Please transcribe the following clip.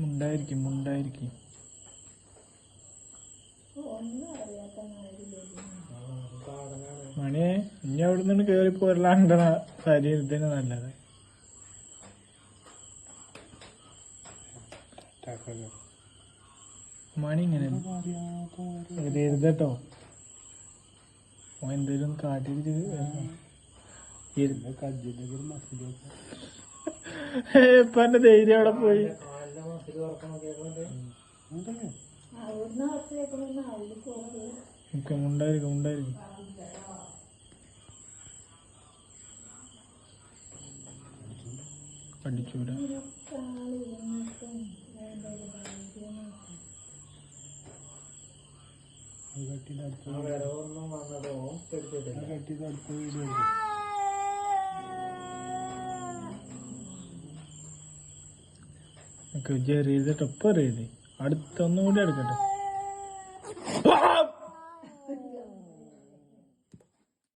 മുണ്ടായിരിക്കും മുണ്ടായിരിക്കും. മണിയെ ഇനി അവിടെ നിന്ന് കേറി പോരലാണ്ട ശരീരത്തിന് നല്ലത്. മണി ഇങ്ങനെ. കേട്ടോ എന്തേലും കാട്ടിട്ട് ഇപ്പൊ എന്റെ ധൈര്യം അവിടെ പോയി. ഉണ്ടായിരിക്കും ഉണ്ടായിരിക്കും. തുറക്കണം എടുത്തിട്ടില്ല ഒക്കെ വിജയ എഴുതട്ടെ ഒപ്പം എഴുതി അടുത്തൊന്നും കൂടി എടുക്കട്ടെ